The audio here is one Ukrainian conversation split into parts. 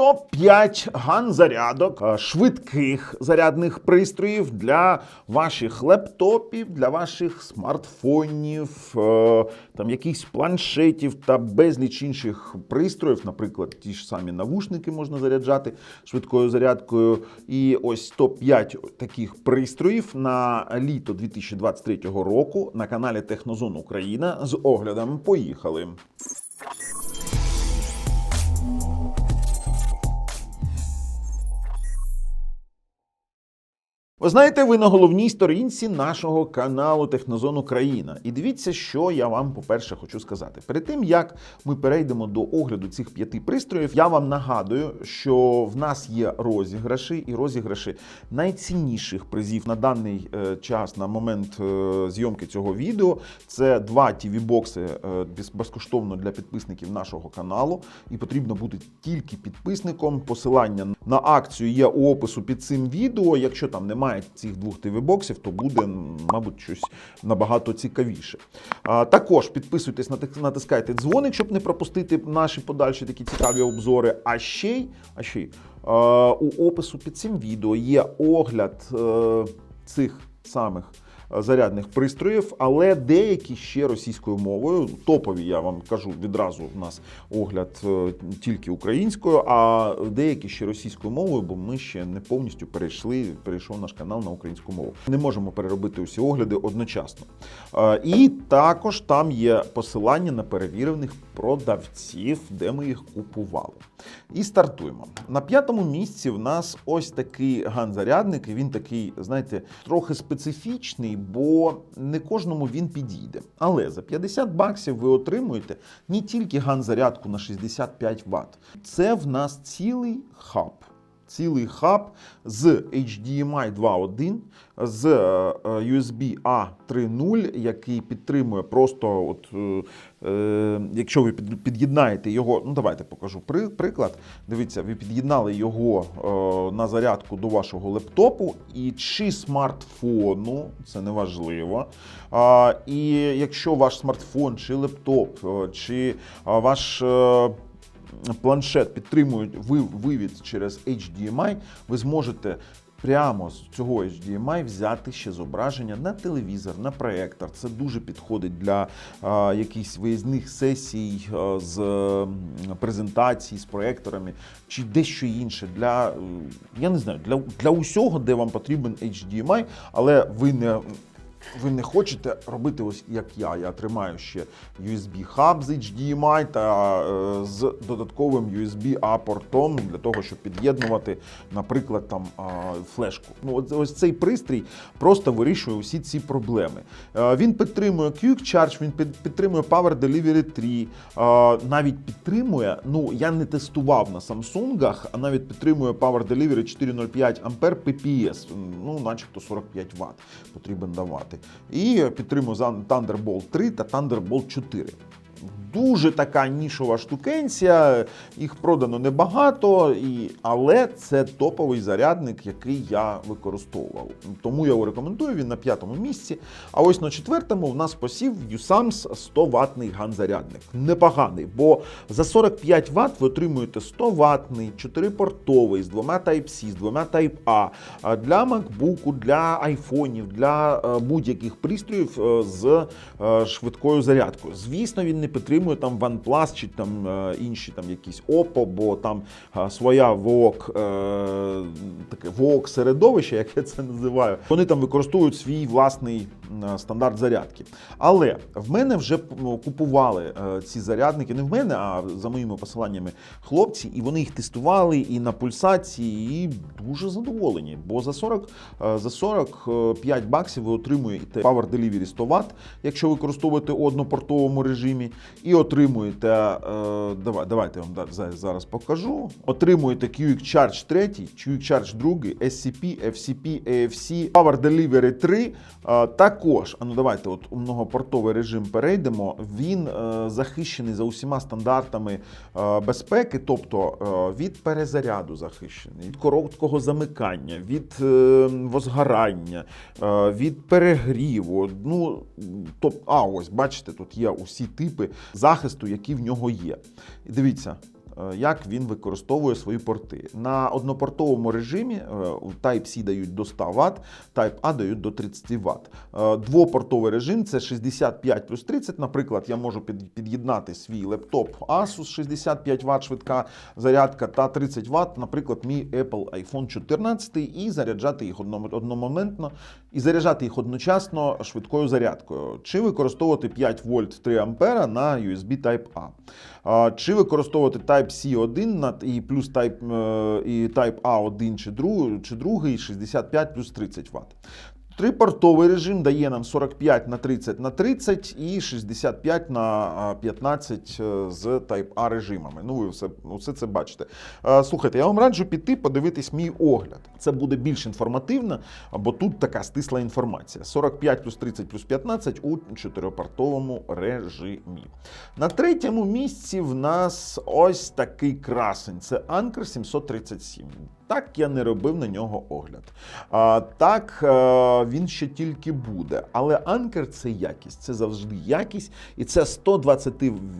топ-5 ган-зарядок, е, швидких зарядних пристроїв для ваших лептопів, для ваших смартфонів, е, там якихось планшетів та безліч інших пристроїв, наприклад, ті ж самі навушники можна заряджати швидкою зарядкою. І ось топ-5 таких пристроїв на літо 2023 року на каналі Технозон Україна з оглядом. Поїхали. Ви знаєте, ви на головній сторінці нашого каналу Технозон Україна. І дивіться, що я вам, по-перше, хочу сказати. Перед тим як ми перейдемо до огляду цих п'яти пристроїв, я вам нагадую, що в нас є розіграші і розіграші найцінніших призів на даний е, час, на момент е, зйомки цього відео. Це два tv бокси е, безкоштовно для підписників нашого каналу. І потрібно бути тільки підписником. Посилання на акцію є у опису під цим відео. Якщо там немає цих двох тв-боксів, то буде, мабуть, щось набагато цікавіше. А, також підписуйтесь, натискайте дзвоник, щоб не пропустити наші подальші такі цікаві обзори. А ще й, а ще а, у опису під цим відео є огляд а, цих самих е, зарядних пристроїв, але деякі ще російською мовою. Топові, я вам кажу відразу. У нас огляд е, тільки українською, а деякі ще російською мовою, бо ми ще не повністю перейшли. Перейшов наш канал на українську мову. Не можемо переробити усі огляди одночасно. Е, І також там є посилання на перевірених продавців, де ми їх купували. І стартуємо. На п'ятому місці в нас ось такий ган-зарядник. Він такий, знаєте, трохи специфічний, бо не кожному він підійде. Але за 50 баксів ви отримуєте не тільки ган-зарядку на 65 Вт. Це в нас цілий хаб. Цілий хаб з HDMI 2.1, з е, е, USB A 3.0, який підтримує просто, от, е, е, якщо ви під'єднаєте його, ну давайте покажу при- приклад. Дивіться, ви під'єднали його е, на зарядку до вашого лептопу і чи смартфону, це не важливо. А, і якщо ваш смартфон, чи лептоп, е, чи ваш. е, планшет підтримують ви- вивід через HDMI, ви зможете прямо з цього HDMI взяти ще зображення на телевізор, на проектор. Це дуже підходить для а, якихось виїзних сесій а, з м, презентацій з проекторами чи дещо інше. Для е, я не знаю, для, для усього, де вам потрібен HDMI, але ви не. Ви не хочете робити ось як я. Я тримаю ще USB хаб з HDMI та е, з додатковим USB A портом для того, щоб під'єднувати, наприклад, там е, флешку. Ну, от ось цей пристрій просто вирішує усі ці проблеми. Е, він підтримує Quick Charge, він під- підтримує Power Delivery 3, е, навіть підтримує. Ну я не тестував на Samsung, а навіть підтримує Power Delivery 405 Ampere PPS, ну, начебто 45 Вт потрібен давати. І підтримує Thunderbolt 3 та Thunderbolt 4. Дуже така нішова штукенція, їх продано небагато, і, але це топовий зарядник, який я використовував. Тому я його рекомендую, він на п'ятому місці. А ось на четвертому в нас посів USAMS 100 ватний ган-зарядник. Непоганий, бо за 45 Вт ви отримуєте 100 ватний, 4-портовий, з двома Type-C, з двома Type-A, для MacBook, для айфонів, для е, будь-яких пристроїв е, з е, швидкою зарядкою. Звісно, він не підтримує там OnePlus чи там е, інші там якісь Oppo, бо там е, своя VOOC, е, таке VOOC середовище, як я це називаю. Вони там використовують свій власний стандарт зарядки. Але в мене вже купували ці зарядники, не в мене, а за моїми посиланнями хлопці, і вони їх тестували і на пульсації, і дуже задоволені. Бо за 40, е, за 45 баксів ви отримуєте Power Delivery 100 Вт, якщо використовуєте у однопортовому режимі, і отримуєте, е, давай, давайте я вам зараз покажу. Отримуєте QX Charge 3, QX Charge 2, SCP, FCP, AFC, Power Delivery 3. Е, Також, а ну давайте от у многопортовий режим перейдемо. Він е, захищений за усіма стандартами безпеки, тобто від перезаряду захищений, від короткого замикання, від возгорання, від перегріву. Ну, топ, а ось бачите, тут є усі типи захисту, які в нього є. І дивіться. Е, як він використовує свої порти. На однопортовому режимі е, Type-C дають до 100 Вт, Type-A дають до 30 Вт. Е, Двопортовий режим це 65 плюс 30. Наприклад, я можу під'єднати свій лептоп Asus 65 Вт швидка зарядка та 30 Вт, наприклад, мій Apple iPhone 14 і заряджати їх одномоментно і заряджати їх одночасно швидкою зарядкою. Чи використовувати 5 вольт 3 ампера на USB Type-A. Чи використовувати Type-C 1 і плюс Type, е, і Type-A 1 чи другий, чи другий 65 плюс 30 Вт. Трипортовий режим дає нам 45 на 30 на 30 і 65 на 15 е, з Type-A режимами. Ну, ви все, все це бачите. Е, Слухайте, я вам раджу піти подивитись мій огляд. Це буде більш інформативно, бо тут така стисла інформація. 45 плюс 30 плюс 15 у чотирипортовому режимі. На третьому місці в нас ось такий красень. Це Anker 737. Так я не робив на нього огляд. А, так е, він ще тільки буде. Але Anker це якість, це завжди якість. І це 120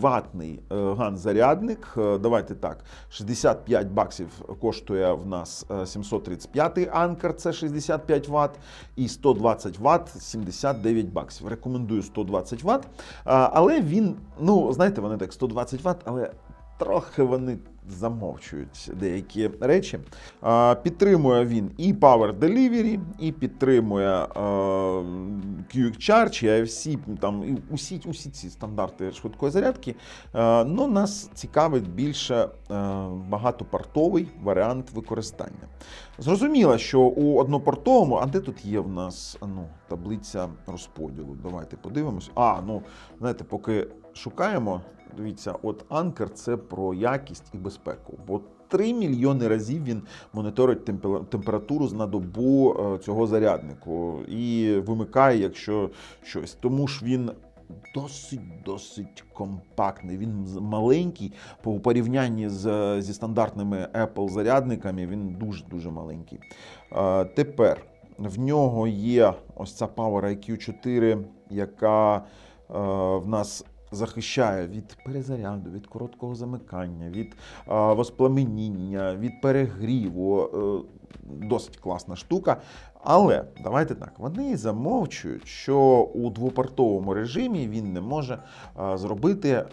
ватний ган-зарядник. Е, Давайте так, 65 баксів коштує в нас е, 735 Anker, це 65 Вт, і 120 Вт 79 баксів. Рекомендую 120 Вт. Але він, ну знаєте, вони так 120 Вт, але трохи вони замовчують деякі речі. Підтримує він і Power Delivery, і підтримує е, QX Charge, і AFC, там і усі, усі ці стандарти швидкої зарядки. Е, Ну, нас цікавить більше е, багатопортовий варіант використання. Зрозуміло, що у однопортовому, а де тут є в нас ну, таблиця розподілу? Давайте подивимось. А, ну знаєте, поки шукаємо, дивіться, от Anker це про якість і безпеку. Бо 3 мільйони разів він моніторить температуру на добу е, цього заряднику і вимикає, якщо щось. Тому ж він. Досить досить компактний. Він маленький по порівнянні з, зі стандартними Apple зарядниками. Він дуже дуже маленький. Е, тепер в нього є ось ця Power IQ 4, яка е, в нас захищає від перезаряду, від короткого замикання, від воспламеніння, від перегріву. Е, досить класна штука. Але давайте так, вони замовчують, що у двопортовому режимі він не може зробити, е,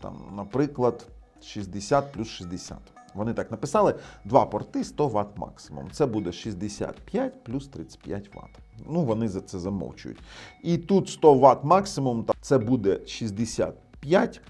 там, наприклад, 60 плюс 60. Вони так написали: два порти 100 Вт максимум. Це буде 65 плюс 35 Вт. Ну, вони за це замовчують. І тут 100 Вт максимум, це буде 65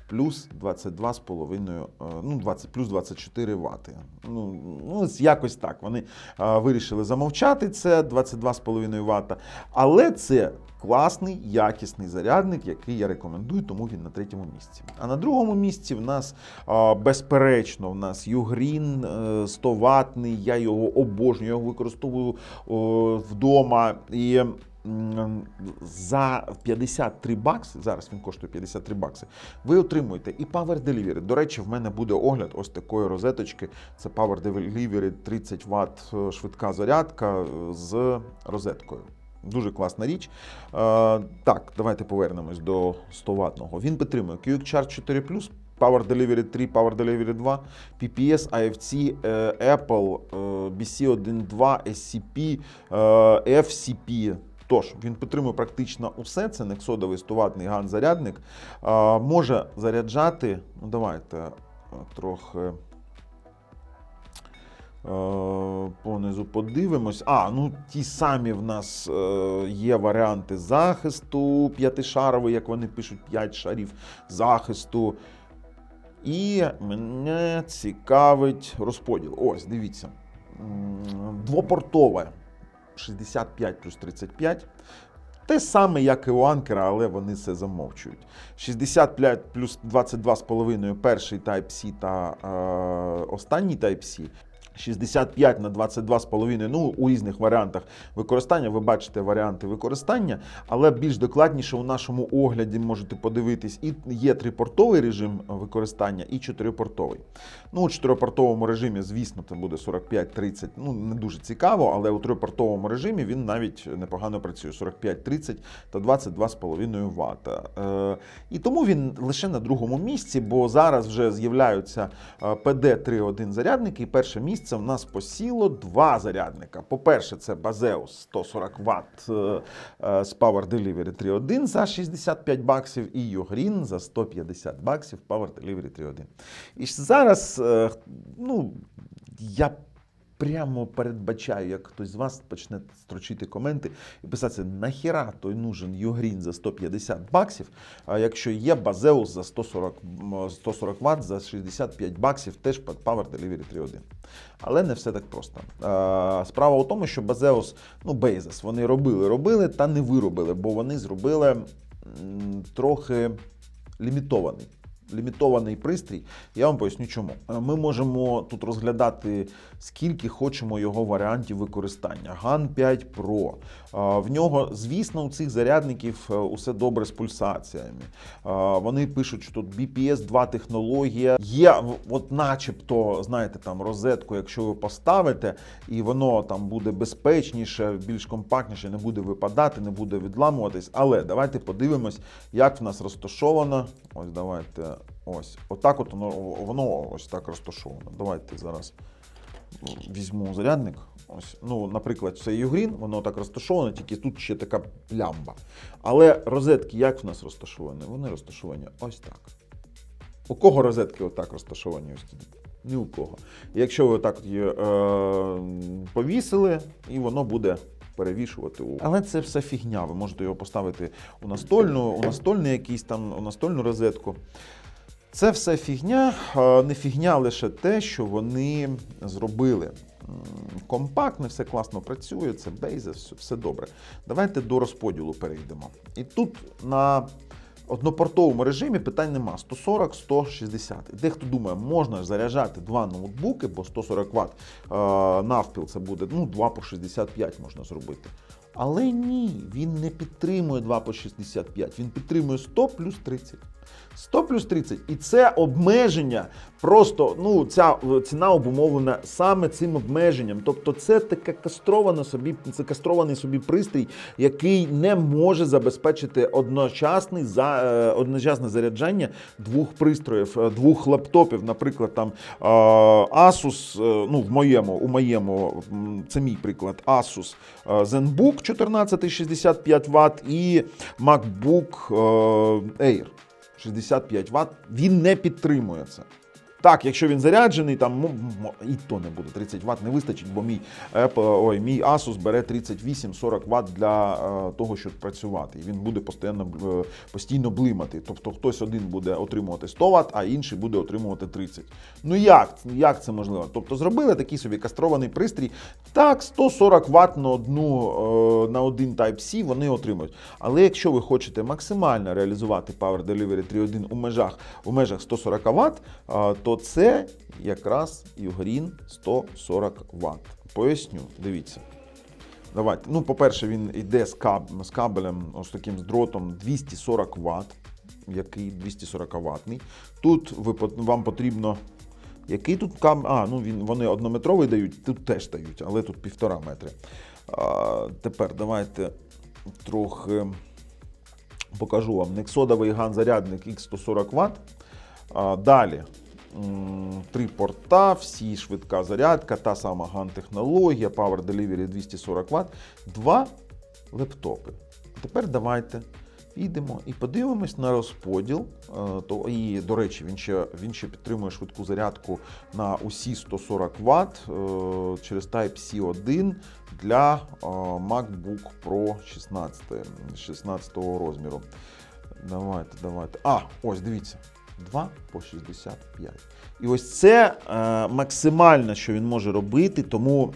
плюс 22,5, е, ну, 20, плюс 24 Вт. Ну, ну, якось так. Вони е, вирішили замовчати це 22,5 Вт. Але це класний, якісний зарядник, який я рекомендую, тому він на третьому місці. А на другому місці в нас, е, безперечно, в нас е, 100 ватний, я його обожнюю, я його використовую о, вдома. І за 53 бакси, зараз він коштує 53 бакси, ви отримуєте і Power Delivery. До речі, в мене буде огляд ось такої розеточки. Це Power Delivery 30 Вт е, швидка зарядка е, з розеткою. Дуже класна річ. Е, так, давайте повернемось до 100 ватного. Він підтримує QX Charge 4 Power Delivery 3, Power Delivery 2, PPS, AFC, е, Apple, е, BC1.2, SCP, FCP. Тож, він підтримує практично усе. Це нексодовий 100-ваттний ган-зарядник. Може заряджати. Ну, давайте е, трохи. Е, Понизу подивимось. А, ну ті самі в нас е, є варіанти захисту п'ятишаровий, як вони пишуть, 5 шарів захисту. І мене цікавить розподіл. Ось, дивіться. Двопортове 65 плюс 35. Те саме, як і у Анкера, але вони це замовчують. 65 плюс 22,5 перший Type-C та е, останній Type-C. 65 на 22,5, ну у різних варіантах використання. Ви бачите варіанти використання, але більш докладніше у нашому огляді можете подивитись, і є трипортовий режим використання, і чотирипортовий. Ну, у чотирипортовому режимі, звісно, це буде 45-30, ну не дуже цікаво, але у трипортовому режимі він навіть непогано працює 45-30 та 22,5 Вт. Е, і тому він лише на другому місці, бо зараз вже з'являються е, PD-3.1 зарядники, і перше місце в нас посіло два зарядника. По-перше, це Базеус 140 Вт е, е, з Power Delivery 3.1 за 65 баксів і Ugreen за 150 баксів Power Delivery 3.1. І зараз, е, ну, я прямо передбачаю, як хтось з вас почне строчити коменти і писати, нахіра той нужен Ugreen за 150 баксів, а якщо є Bazeus за 140, 140 Вт за 65 баксів, теж під Power Delivery 3.1. Але не все так просто. Справа у тому, що Bazeus, ну Bezos, вони робили, робили та не виробили, бо вони зробили трохи лімітований. Лімітований пристрій, я вам поясню чому. Е, Ми можемо тут розглядати скільки хочемо його варіантів використання. GAN 5 Pro. Е, В нього, звісно, у цих зарядників е, усе добре з пульсаціями. Вони пишуть, що тут BPS 2 технологія. Є, от начебто, знаєте, там розетку, якщо ви поставите, і воно там буде безпечніше, більш компактніше, не буде випадати, не буде відламуватись. Але давайте подивимось, як в нас розташовано. Ось давайте. Ось. Отак от воно, воно ось так розташовано. Давайте зараз візьму зарядник. Ось, ну, наприклад, це Ugreen, воно так розташоване, тільки тут ще така плямба. Але розетки як в нас розташовані? Вони розташовані ось так. У кого розетки отак розташовані? Ось тут? Ні у кого. Якщо ви отак її е, повісили, і воно буде перевішувати. Але це все фігня. Ви можете його поставити у настольну, у настольний якийсь там, у настольну розетку. Це все фігня, не фігня лише те, що вони зробили. Компактне, все класно працює, це Bezos, все, добре. Давайте до розподілу перейдемо. І тут на однопортовому режимі питань нема. 140, 160. Дехто думає, можна ж заряджати два ноутбуки, бо 140 Вт навпіл це буде ну, 2 по 65 можна зробити. Але ні, він не підтримує 2 по 65, він підтримує 100 плюс 30. 100 плюс 30. І це обмеження просто, ну, ця ціна обумовлена саме цим обмеженням. Тобто це таке кастровано собі, це кастрований собі пристрій, який не може забезпечити одночасний за, е, одночасне заряджання двох пристроїв, е, двох лаптопів. Наприклад, там е, Asus, ну, в моєму, у моєму, це мій приклад, Asus ZenBook 1465 Вт і MacBook Air. 65 Вт, він не підтримує це. Так, якщо він заряджений, там і то не буде 30 Вт, не вистачить, бо мій Apple, ой, мій Asus бере 38-40 Вт для е, того, щоб працювати. І він буде постійно, е, постійно блимати. Тобто хтось один буде отримувати 100 Вт, а інший буде отримувати 30. Ну як, як це можливо? Тобто зробили такий собі кастрований пристрій. Так, 140 Вт на одну е, на один Type-C вони отримують. Але якщо ви хочете максимально реалізувати Power Delivery 3.1 у межах у межах 140 Вт, е, то це якраз Ugreen 140 Вт. Поясню, дивіться. Давайте. Ну, по-перше, він йде з, каб, з кабелем, ось таким з дротом 240 Вт, який 240 ватний. Тут ви, вам потрібно. Який тут кабель? А, ну він, вони однометровий дають, тут теж дають, але тут півтора метри. А, тепер давайте трохи покажу вам. Нексодовий ган-зарядник X140 Вт. Далі. Три порта, всі швидка зарядка, та сама ган-технологія, Power Delivery 240 Вт, два лептопи. Тепер давайте підемо і подивимось на розподіл. Е, і, до речі, він ще, він ще підтримує швидку зарядку на усі 140 Вт е, через Type-C 1 для е, MacBook Pro 16, 16 розміру. Давайте, давайте. А, ось дивіться. 2 по 65. І ось це е, максимально, що він може робити, тому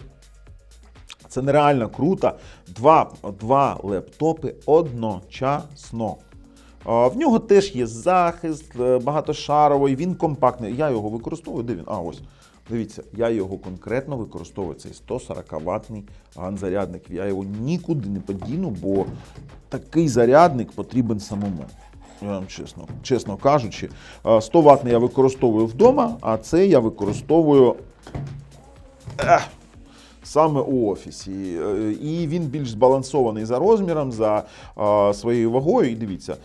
це нереально круто. Два, два лептопи одночасно. В нього теж є захист е, багатошаровий, він компактний. Я його використовую. Де він? А, ось. Дивіться, я його конкретно використовую. Цей 140 ватний ганзарядник. Я його нікуди не подіну, бо такий зарядник потрібен самому. Я вам чесно, чесно кажучи, Е, 100 ватний я використовую вдома, а це я використовую саме у офісі. Е, І він більш збалансований за розміром, за своєю вагою. І дивіться,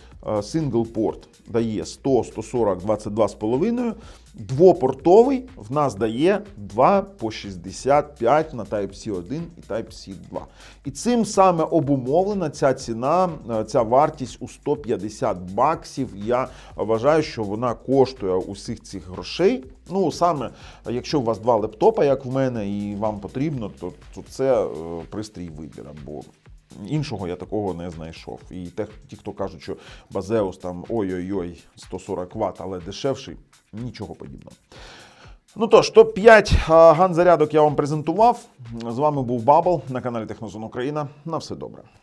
сингл порт дає 100, 140, 22,5. Двопортовий в нас дає 2 по 65 на Type-C 1 і Type-C 2. І цим саме обумовлена ця ціна, е, ця вартість у 150 баксів. Я вважаю, що вона коштує усіх цих грошей. Ну, саме якщо у вас два лептопа, як в мене, і вам потрібно, то, то це е, пристрій вибіра. Бо Іншого я такого не знайшов. І те, ті, хто кажуть, що Базеус там ой-ой-ой, 140 Вт, але дешевший, нічого подібного. Ну тож, топ-5 ганзарядок я вам презентував. З вами був Бабл на каналі Технозон Україна. На все добре.